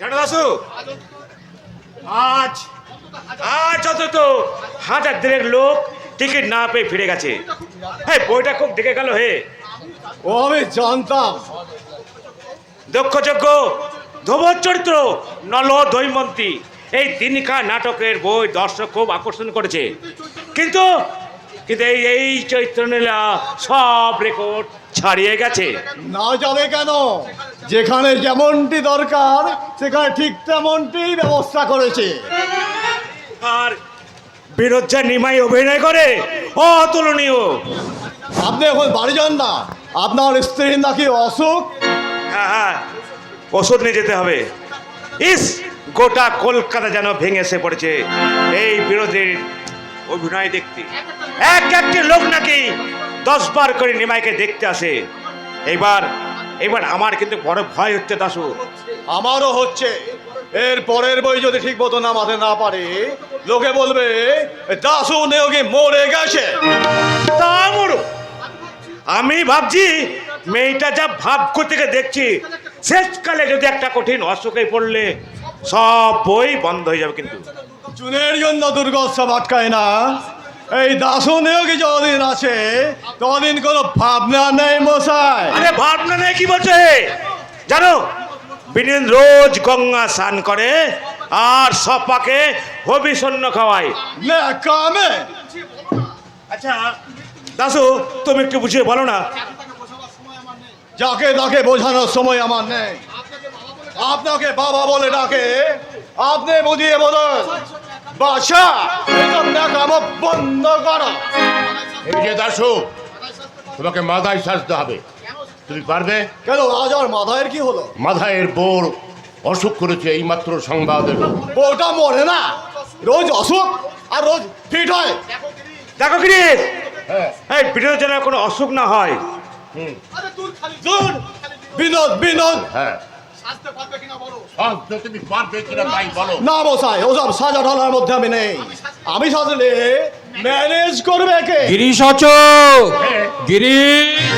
জানো দাসু আজ আজ অন্তত হাজার দেড়েক লোক টিকিট না পেয়ে ফিরে গেছে। হ্যাঁ বইটা খুব দেখে গেল হে। ও আমি জানতাম। দক্ষযজ্ঞ ধোবর চরিত্র নল দৈমন্তী এই তিনকা নাটকের বই দর্শক খুব আকর্ষণ করেছে। কিন্তু কিন্তু এই এই চৈত্রনীলা সব রেকর্ড ছাড়িয়ে গেছে। না যাবে কেন? যেখানে যেমনটি দরকার সেখানে ঠিক তেমনটি ব্যবস্থা করেছে। আর যা নিমাই অভিনয় করে অতুলনীয়। আপনি এখন বাড়ি যান না। আপনার স্ত্রীর নাকি অসুখ? হ্যাঁ হ্যাঁ ওষুধ নিয়ে যেতে হবে। ইস গোটা কলকাতা যেন ভেঙে এসে পড়েছে এই বিরোধীর অভিনয় দেখতে। এক একটি লোক নাকি দশ বার করে নিমাইকে দেখতে আসে। এইবার এবার আমার কিন্তু বড় ভয় হচ্ছে দাসু আমারও হচ্ছে। এর পরের বই যদি ঠিক মতো নামাতে না পারে লোকে বলবে দাসু নেওগে মরে গেছে। তা মরো আমি ভাবছি মেয়েটা যা ভাব গিয়ে দেখছি শেষকালে যদি একটা কঠিন অসুখে পড়লে সব বই বন্ধ হয়ে যাবে কিন্তু। চুনের জন্য দুর্গোৎসব আটকায় না। এই দাসু নেওগে যতদিন আছে ততদিন কোনো ভাবনা নেই মশাই। আরে ভাবনা নেই কি বলছে? জানো বিনীন রোজ গঙ্গা স্নান করে আর সপাকে হবিষণ্য খাওয়ায়। না কামে। আচ্ছা দাসু তুমি একটু বুঝিয়ে বলো না। যাকে তাকে বোঝানোর সময় আমার নেই। আপনাকে বাবা বলে ডাকে আপনি বুঝিয়ে বলুন। বাসা দেখামো বন্ধ করো। এই যে দাসু তোমাকে মাথায় সাজতে হবে। তুমি পারবে? কেন রাজার মাথায়ের কি হলো? মাথায়ের বোর অসুখ করেছে এইমাত্র সংবাদ। এলো মরে না রোজ অসুখ আর রোজ ফিট হয়। দেখো কি হ্যাঁ। এই বিনোদ যেন কোনো অসুখ না হয়। শুন, বিনোদ বিনোদ। হ্যাঁ। তুমি পারবে কিনা তাই বলো। না বসাই ওসব সাজা ঢালার মধ্যে আমি নেই। আমি সাজলে ম্যানেজ করবে কে? গিরিশ অচ হ্যাঁ। গিরিশ!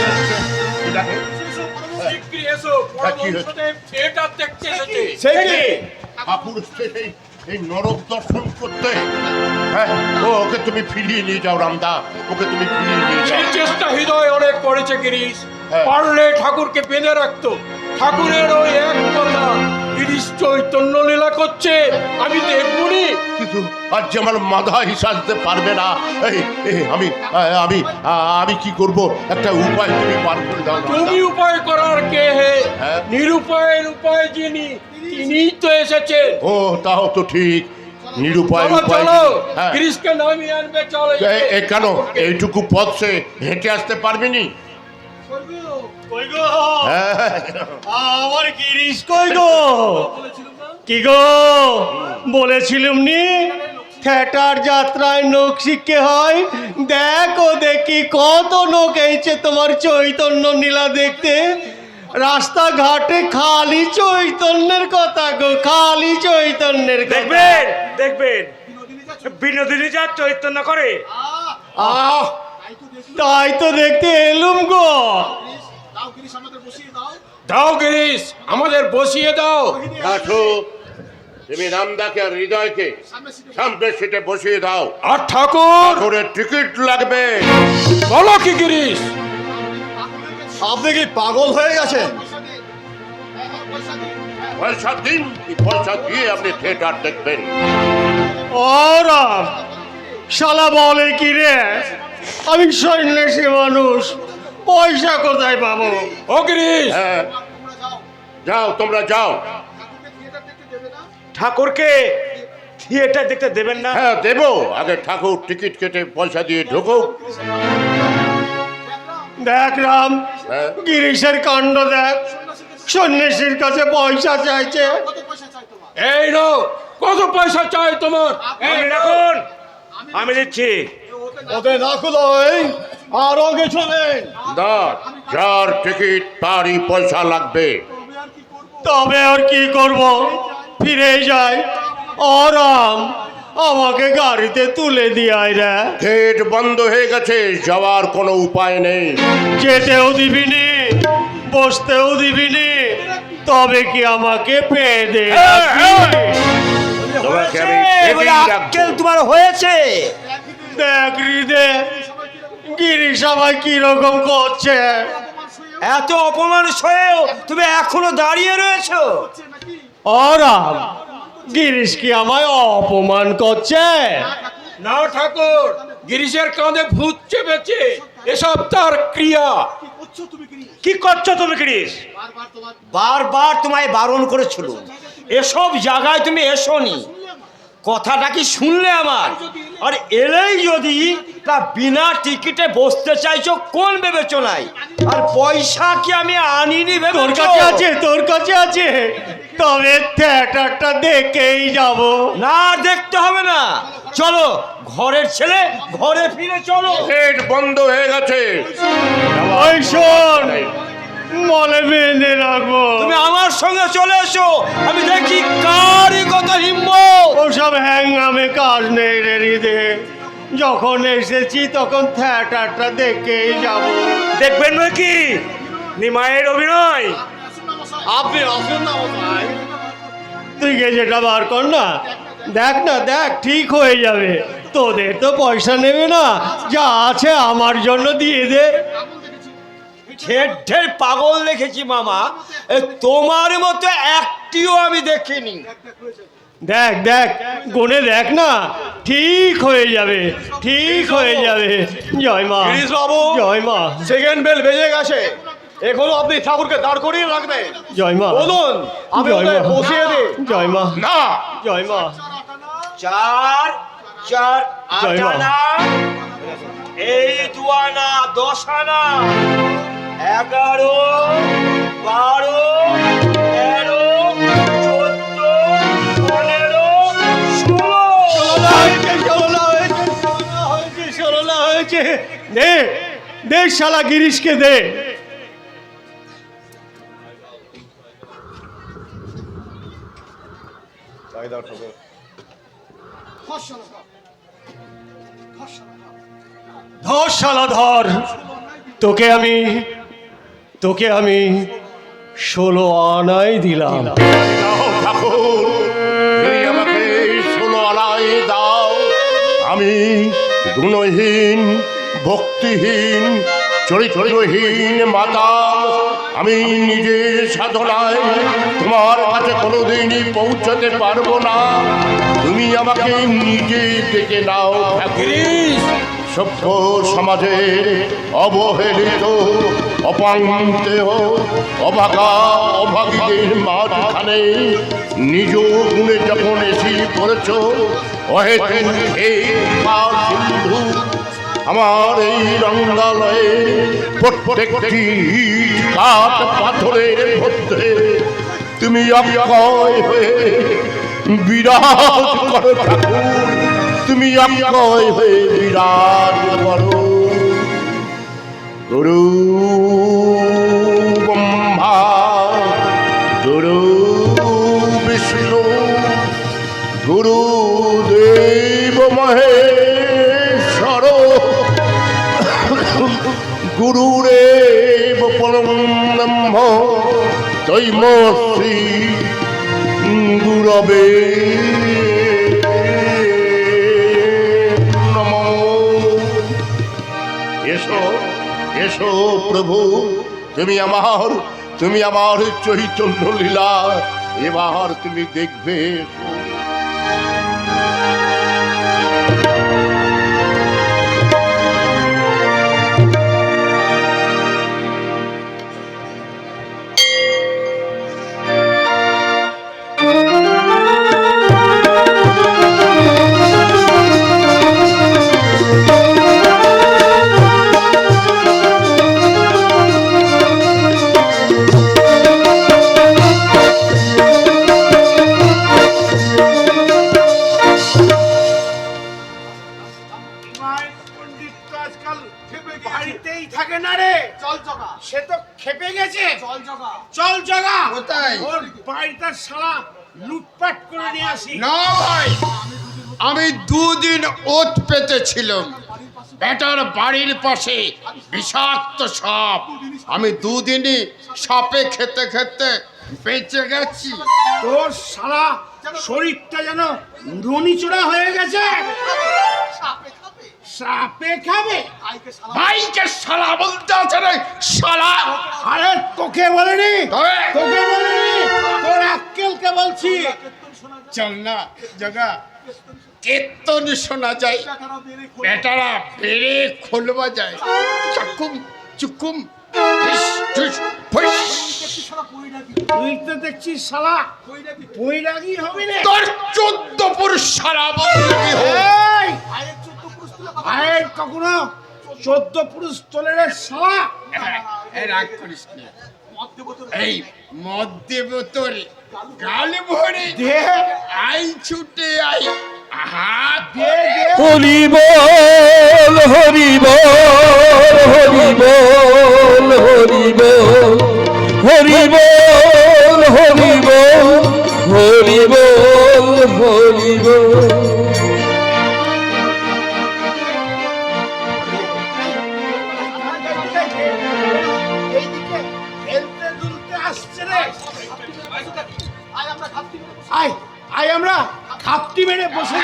এই নরক দর্শন করতে। হ্যাঁ ও ওকে তুমি ফিরিয়ে নিয়ে যাও রামদা। ওকে তুমি ফিরিয়ে নিয়ে যাও। চেষ্টা হৃদয় অনেক করেছে গিরিশ। হ্যাঁ। পারলে ঠাকুরকে বেঁধে রাখতো। ঠাকুরের ওই এক কথা গিরিশ চৈতন্য লীলা করছে আমি দেখবনি। কিন্তু আজ যে আমার মাথায় সাজতে পারবে না। এই এই, আমি আমি আমি কি করব? একটা উপায় তুমি পার করে দাও রামদা। তুমি উপায় করার কে হে? হ্যাঁ। নিরুপায়ের উপায় যিনি তিনিই তো এসেছেন। ও তাও তো ঠিক। নিরুপায় চলো উপায় চলো হ্যাঁ। গিরিশকে নামিয়ে আনবে চলো এ- এ কেন? এইটুকু পথ সে হেঁটে আসতে পারবিনি হ্যাঁ। আমার গিরিশ কই গো? কি গো? বলেছিলুম নি? থিয়েটার যাত্রায় নোক শিখতে হয়। দেখো দেখি কত নোক এইছে তোমার চৈতন্য নীলা দেখতে। রাস্তাঘাটে খালি চৈতন্যের কথা গো খালি চৈতন্যের দেখবেন দেখবেন। বিনোদিনী যা চৈতন্য করে। আহ তাই তো দেখতে এলুম গো। দাও গিরিশ আমাদের বসিয়ে দাও। দাসু তুমি রামদাকে আর হৃদয়কে সামনের সিটে বসিয়ে দাও। আর ঠাকুর! করে টিকিট লাগবে। বলো কি গিরিশ? আপনি কি পাগল হয়ে গেছেন? পয়সা দিন পয়সা দিয়ে আপনি থিয়েটার দেখবেন। ওরাম শালা বলে কি রে? আমি সন্ন্যাসী মানুষ। পয়সা কোথায় পাবো? ও গিরিশ! হ্যাঁ। যাও তোমরা যাও। ঠাকুরকে থিয়েটার দেখতে দেবেন না? হ্যাঁ দেবো। আগে ঠাকুর টিকিট কেটে পয়সা দিয়ে ঢুকুক। দেখ রাম হ্যাঁ। গিরিশের কাণ্ড দেখ। সন্ন্যাসীর কাছে পয়সা চাইছে। এই রো কত পয়সা চাই তোমার? আমি দিচ্ছি। ওতে না কুলোই আরও কিছু নেই না যার টিকিট তারই পয়সা লাগবে। তবে আর কি করব? ফিরে যাই। আরাম আমাকে গাড়িতে তুলে দিয়াই রে। গেট বন্ধ হয়ে গেছে যাওয়ার কোনো উপায় নেই। যেতেও দিবিনি বসতেও দিবিনি তবে কি আমাকে পেয়ে দে তোমাকে আমি। তোমার হয়েছে। দেখ হৃদে গিরিশ আমার কীরকম করছে? এত অপমান সয়েও তুমি এখনও দাঁড়িয়ে রয়েছো? অরাম গিরিশ কি আমায় অপমান করছে? না ঠাকুর গিরিশের কাঁধে ভূত চেপেছে এসব তার ক্রিয়া। কি করছ তুমি ক্রিস বারবার তোমায় বারণ করেছিল। এসব জায়গায় তুমি এসোনি। কথাটা কি শুনলে আমার? আর এলেই যদি তা বিনা টিকিটে বসতে চাইছো কোন বিবেচনায়? আর পয়সা কি আমি আনিনি তোর কাছে আছে তোর কাছে আছে। তবে থিয়েটারটা দেখেই যাব। না দেখতে হবে না। চলো ঘরের ছেলে ঘরে ফিরে চলো। হেড বন্ধ হয়ে গেছে। ওই শোন মনে বেঁধে রাখব। তুমি আমার সঙ্গে চলে এসো। আমি দেখি কারই কত হিম্মত ওসব হ্যাঙ্গামে কাজ নেই রে হৃদে যখন এসেছি তখন থিয়েটারটা দেখেই যাব। দেখবেন নাকি? নিমায়ের অভিনয়। আপনি আসুন না তুই গিয়ে যেটা বার কর না। দেখ না দেখ ঠিক হয়ে যাবে। তোদের তো পয়সা নেবে না। যা আছে আমার জন্য দিয়ে দে। ঢের ঢের পাগল দেখেছি মামা। এ তোমার মতো একটিও আমি দেখিনি। দেখ দেখ গুনে দেখ না ঠিক হয়ে যাবে ঠিক হয়ে যাবে। জয় মা বাবু। জয় মা। সেকেন্ড বেল বেজে গেছে। এখনও আপনি ঠাকুরকে দাঁড় করিয়ে রাখবেন। জয় মা। বলুন আমি জয় মা। বসিয়ে দিই। জয় মা। না। জয় মা। চার চার জয় মা। আটানা এই দুয়ানা দশ আনা এগারো বারো তেরো চোদ্দ পনেরো ষোলো। ষোলো হয়েছে ষোলো হয়েছে ষোলো হয়েছে হয়েছে। দে দে শালা গিরিশকে দে। ধর শালা ধর। তোকে আমি তোকে আমি ষোলো আনাই দিলাম। আমাকে ষোলো আনায় দাও। আমি গুণহীন ভক্তিহীন চরিত্রহীন মাতা আমি নিজের সাধনায় তোমার কাছে কোনোদিনই পৌঁছতে পারব না। তুমি আমাকে নিজে ডেকে নাও সভ্য সমাজের অবহেলিত অপান্তেহ অভাগা অভাগীদের মাঝখানে নিজ গুণে যখন এসে পড়েছ সিন্ধু, আমার এই রঙ্গালয়ে প্রত্যেকটি কাঠ পাথরের মধ্যে তুমি অক্ষয় হয়ে ঠাকুর। তুমি অক্ষয় হয়ে বিরাজ করো। গুরু ব্রহ্মা গুরু বিষ্ণু গুরু দেব মহেশ্বর গুরুরেব পরম ব্রহ্ম শ্রী গুরবে এসো প্রভু তুমি আমার তুমি আমার চৈতন্য লীলা এবার তুমি দেখবে পেতেছিলাম বেটার বাড়ির পাশে বিষাক্ত সাপ। আমি দুদিনই সাপে খেতে খেতে বেঁচে গেছি। তোর সারা শরীরটা যেন ননিচড়া হয়ে গেছে। সাপে খাবে? ভাইকে শালা বলতে আছে রে শালা আরে তোকে বলেনি? তোকে বলেনি? তোর আক্কেলকে বলছি। চল না জগা। কীর্তন শোনা যায়। বেটারা বেড়ে খোলবা যায়। চাকুম চুকুম। তুই তো শালা বৈরাগী হবি তোর চোদ্দ পুরুষ সারা! ভাইয়ের কখনো চোদ্দ পুরুষ তোলে রে শালা রাগ করিস না। এই মদ দেব তোর গাল ভরে দে আই ছুটে আই হরি বল হরি বল হরি বল হরি বল। হরি বল হরি বল হরি বল হরি বল। আয় আমরা। খাপটি মেরে বসে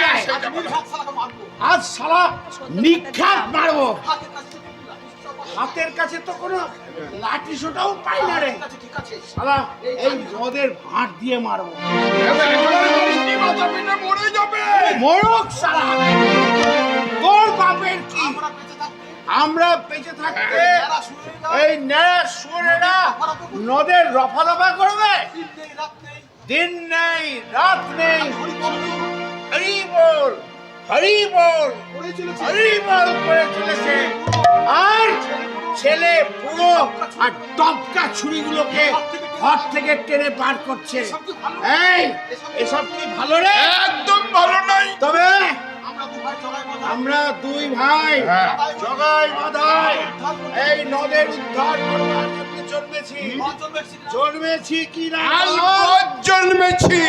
আজ শালা নিখাত মারবো। হাতের কাছে তো কোনো লাঠি সোটাও পাই না রে। শালা এই মদের ভাঁট দিয়ে মারবো। মরক শালা। তোর বাপের কি? আমরা বেঁচে থাকতে এই ন্যাড়া সুরেরা নদের রফা দফা করবে? দিন নেই রাত নেই। হরি বল হরি বল হরি বল করে চলেছে। আর ছেলে পুরো আর টপকা ছুরিগুলোকে ঘর থেকে টেনে পার করছে। এই এসব কি ভালো রে? একদম ভালো নাই তবে আমরা দুই ভাই হ্যাঁ। জগাই মাধাই এই নদের উদ্ধার করবার জন্য জন্মেছি। জন্মেছি? কি না? জন্মেছি?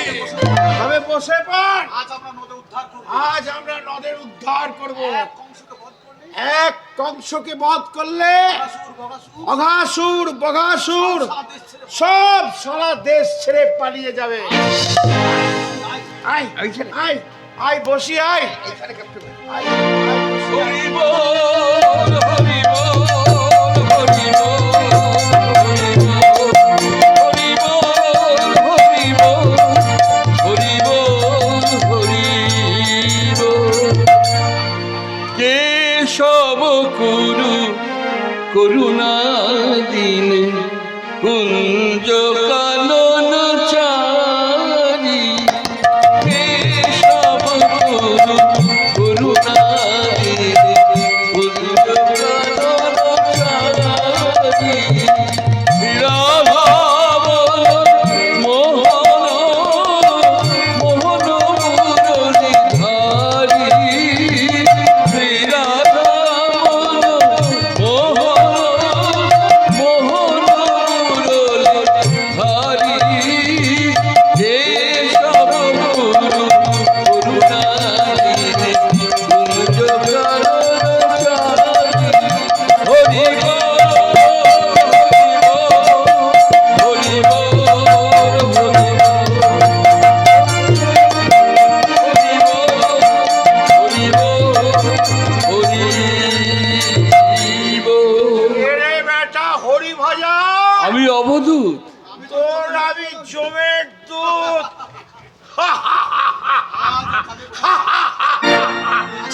তবে বসে পড়। আজ আমরা নদের উদ্ধার করব। এক কংসকে বধ করলে? অঘাসুর বঘাসুর সব সারা দেশ ছেড়ে পালিয়ে যাবে। আয় আয়। আয় বসি আয়। আয়, আয়, বসি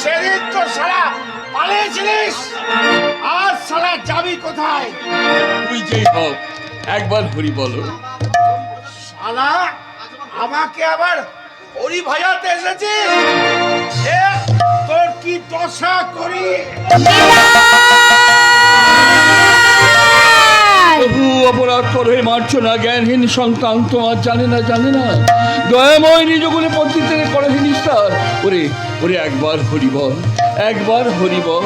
সেদিন তো সারা পালিয়েছিলিস। আজ সারা যাবি কোথায়? তুই যেই হোক একবার হরি বলো। সালা আমাকে আবার হরি এসেছিস? তোর কি দশা করি? প্রভু অপরাধ করে মারছ না জ্ঞানহীন সন্তান তোমার জানে না জানে না। দয়াময় নিজ গুণে নিস্তার ওরে ওরে একবার হরি বল একবার হরি বল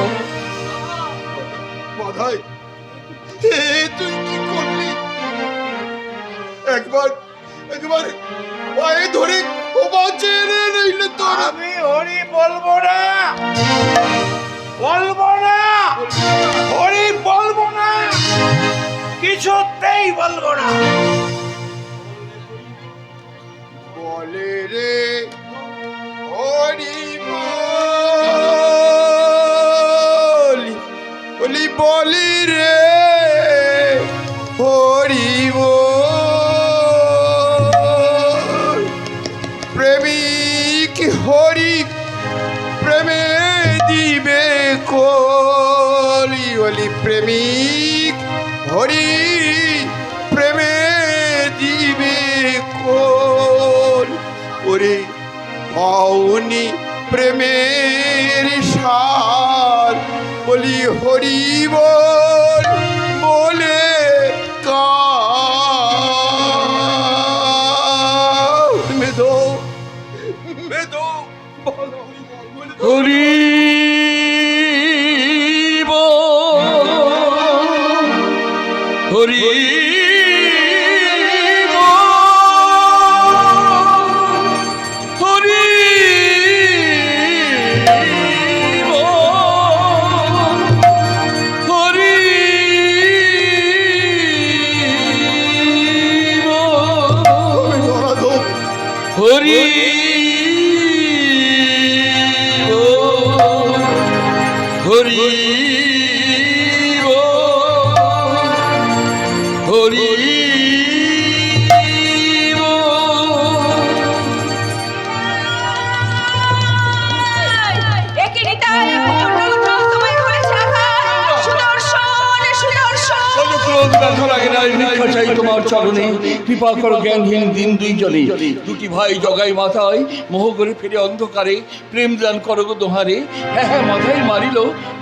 তুই কি করলি? একবার একবার পায়ে ধরে ক্ষমা চেয়ে নে, নইলে তোর। আমি হরি বলব না। বলব না। হরি বলব না। কিছুতেই বলব না। বলে রে বলি বলি রে হরি বল চরণে কৃপা করো জ্ঞানহীন দিন দুইজনে। দুটি ভাই জগাই মাথায় মোহ করে ফিরে অন্ধকারে প্রেম দান করো গো দোহারে হ্যাঁ হ্যাঁ মাথায় মারিল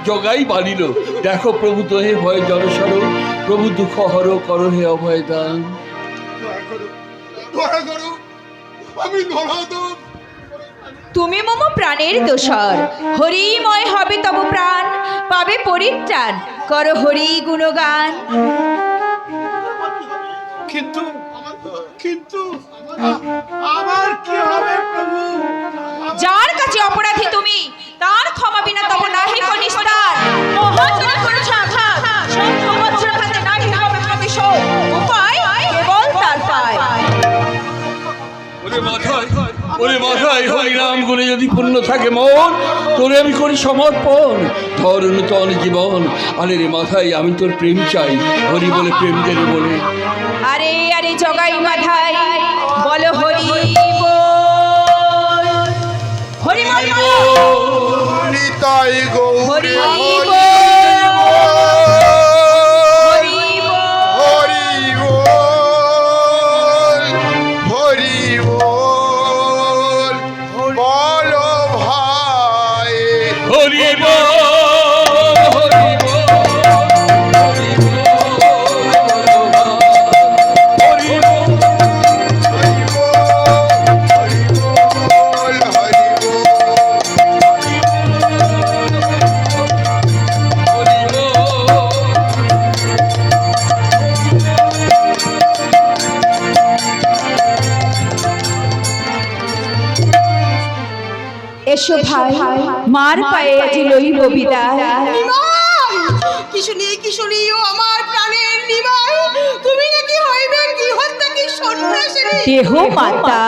জগাই বাড়িল। দেখো প্রভু তোহে ভয় জড়সর প্রভু দুঃখ হর করো হে অভয় দান আমি নরাদম। তুমি মম প্রাণের দোসর হরিময় হবে তব প্রাণ পাবে পরিত্রাণ। কর হরি গুণগান। কিন্তু কিন্তু আমার কি হবে প্রভু? যার কাছে অপরাধী তুমি তার ক্ষমা বিনা তব নাহি কো নিস্তার। মহা তুমি করেছ আঘাত সহ্য বজ্রাঘাতে নাহি হবে প্রতিশোধ। উপায় কেবল তার পায়। ওরে মাথায় ওরে মাথায় হরিনাম গুণে যদি পূর্ণ থাকে মন তোরে আমি করি সমর্পণ। ধর নূতন জীবন আরে রে মাথায় আমি তোর প্রেম চাই। হরি বলে প্রেম দেবে বলে। জগাই মাথায় বল হরি হরি হরি গৌরী মার পায়ে আজ লইব বিদায় কিশোরী কিশোরী ও আমার প্রাণের নিমাই। তুমি নাকি হইবে কি হত্যা কি সন্ন্যাসিনী? দেহ মাতা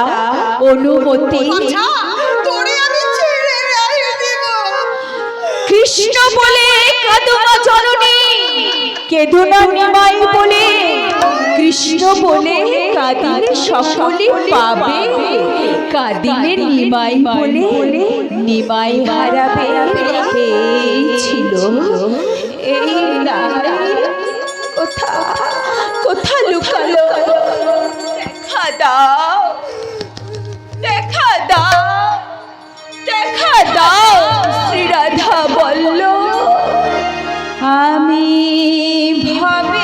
অনুমতি আচ্ছা তোরে আমি ছেড়ে রেখে দেব। কৃষ্ণ বলে কদম জননী কেদুনা নিমাই বলে। কৃষ্ণ বলে কাদিলে সকলে পাবে। কাদিলে নিমাই বলে নিমাই হারাবে এই ছিল। এই কোথা কোথা লুকালো? দেখা দাও দেখা দাও দেখা দাও, শ্রীরাধা বলল, আমি ভাবে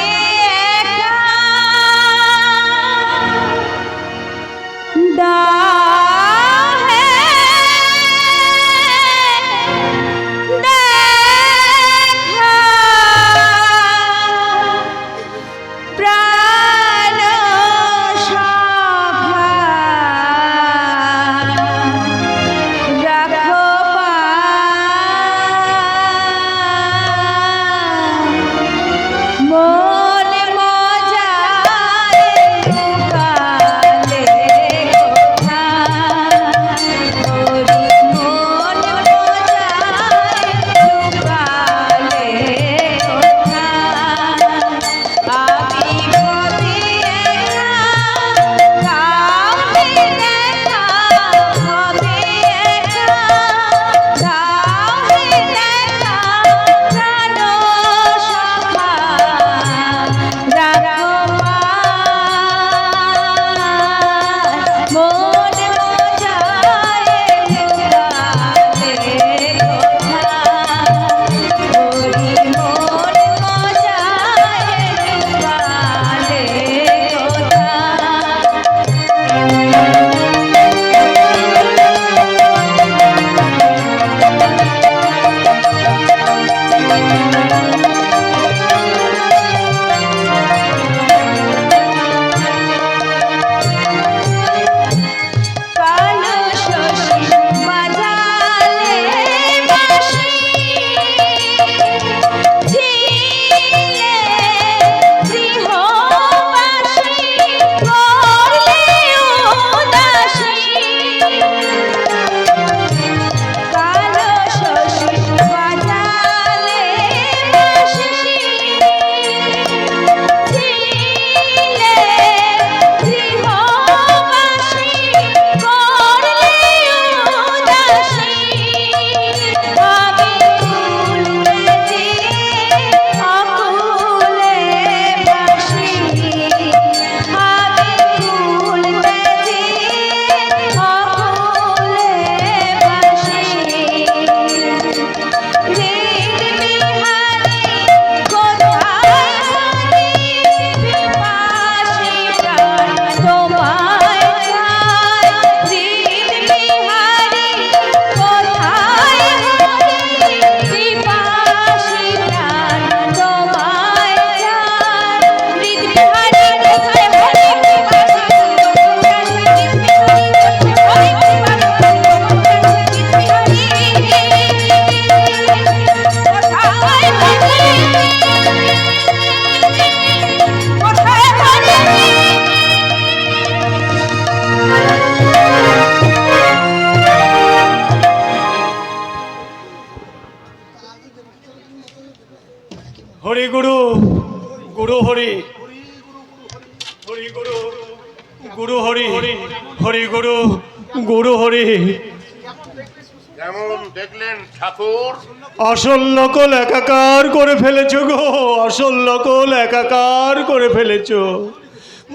আসল নকল একাকার করে ফেলেছো গো আসল নকল একাকার করে ফেলেছ।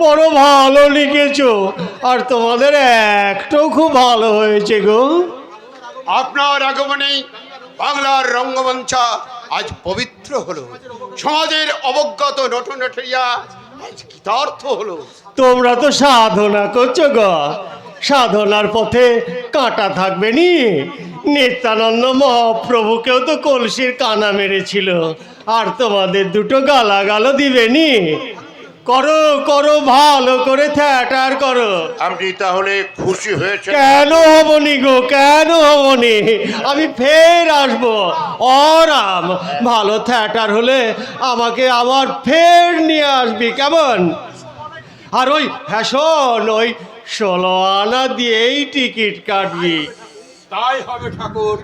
বড় ভালো লিখেছ আর তোমাদের একটাও খুব ভালো হয়েছে গো। আপনার আগমনেই বাংলার রঙ্গমঞ্চা আজ পবিত্র হলো। সমাজের অবজ্ঞাত নটনটরিয়া আজ কৃতার্থ হলো। তোমরা তো সাধনা করছ গো সাধনার পথে কাঁটা থাকবে নি। নিত্যানন্দ মহাপ্রভুকেও তো কলসির কানা মেরেছিল আর তোমাদের দুটো গালাগালও দিবে নি। করো করো ভালো করে থিয়েটার করো। আপনি তাহলে খুশি হয়েছে কেন হবনি গো কেন হবনি আমি ফের আসব। অরাম ভালো থিয়েটার হলে আমাকে আবার ফের নিয়ে আসবি কেমন? আর ওই হ্যাঁ শোন ওই ষোলো আনা দিয়েই টিকিট কাটবি। তাই হবে ঠাকুর।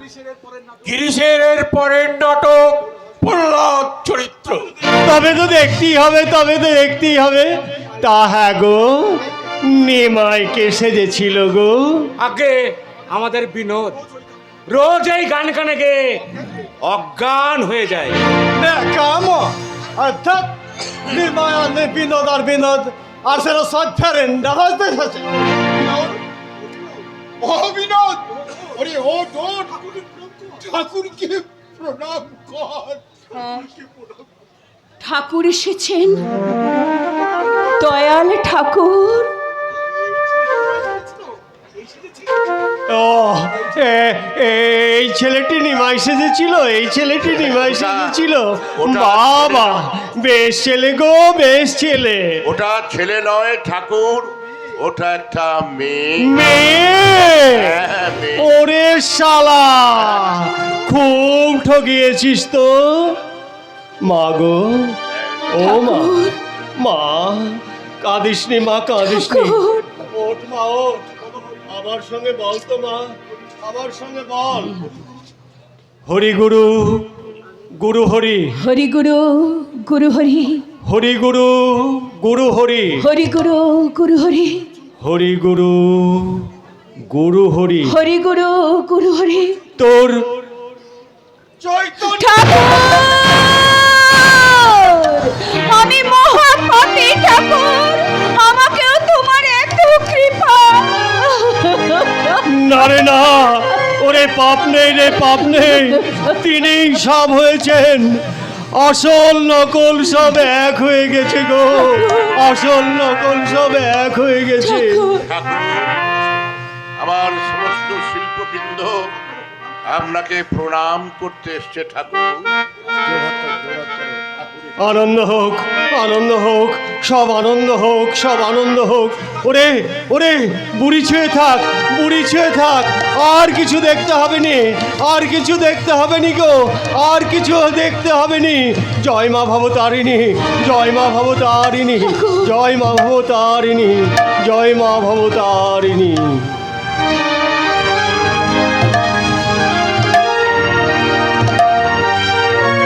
গিরিশের পরের নাটক প্রহ্লাদ চরিত্র। তবে তো দেখতেই হবে তবে তো দেখতেই হবে। তা হ্যাঁ গো নিমাইকে সেজেছিল গো। আগে আমাদের বিনোদ রোজ এই গান কানে গে অজ্ঞান হয়ে যায়। কাম। অর্থাৎ নির্মায়ানে বিনোদ আর বিনোদ আর সেটা সব ফেরেন দেখা অবিনোদ ওরে ও ওঠ ঠাকুরকে প্রণাম কর? ঠাকুর এসেছেন। দয়াল ঠাকুর। ও এই ছেলেটি নিমাই সেজেছিল এই ছেলেটি নিমাই সেজেছিল। বাবা বেশ ছেলে গো বেশ ছেলে। ওটা ছেলে নয় ঠাকুর। ওটা একটা মেয়ে। মেয়ে? হ্যাঁ, ওরে শালা খুব ঠকিয়েছিস তো। মা গো ও মা মা কাঁদিসনি মা কাঁদিসনি। ওঠ মা ওঠ। আমার সঙ্গে বল তো মা আমার সঙ্গে বল। হরি গুরু গুরু হরি। হরি গুরু গুরু হরি। হরি গুরু গুরু হরি। হরি গুরু গুরু হরি। হরি গুরু গুরু হরি। হরি গুরু গুরু হরি। তোর ঠাকুর! না রে না ওরে পাপ নেই রে পাপ নেই। তিনি সব হয়েছেন। আসল নকল সব এক হয়ে গেছে গো। আসল নকল সব এক হয়ে গেছে। আমার সমস্ত শিল্পবৃন্দ আপনাকে প্রণাম করতে এসছে ঠাকুর। আনন্দ হোক আনন্দ হোক, সব আনন্দ হোক, সব আনন্দ হোক। ওরে ওরে, বুড়ি ছুঁয়ে থাক, বুড়ি ছুঁয়ে থাক। আর কিছু দেখতে হবে নি, আর কিছু দেখতে হবে নি গো, আর কিছু দেখতে হবে নি। জয় মা ভবতারিণী, জয় মা ভবতারিণী, জয় মা ভবতারিণী, জয় মা ভবতারিণী।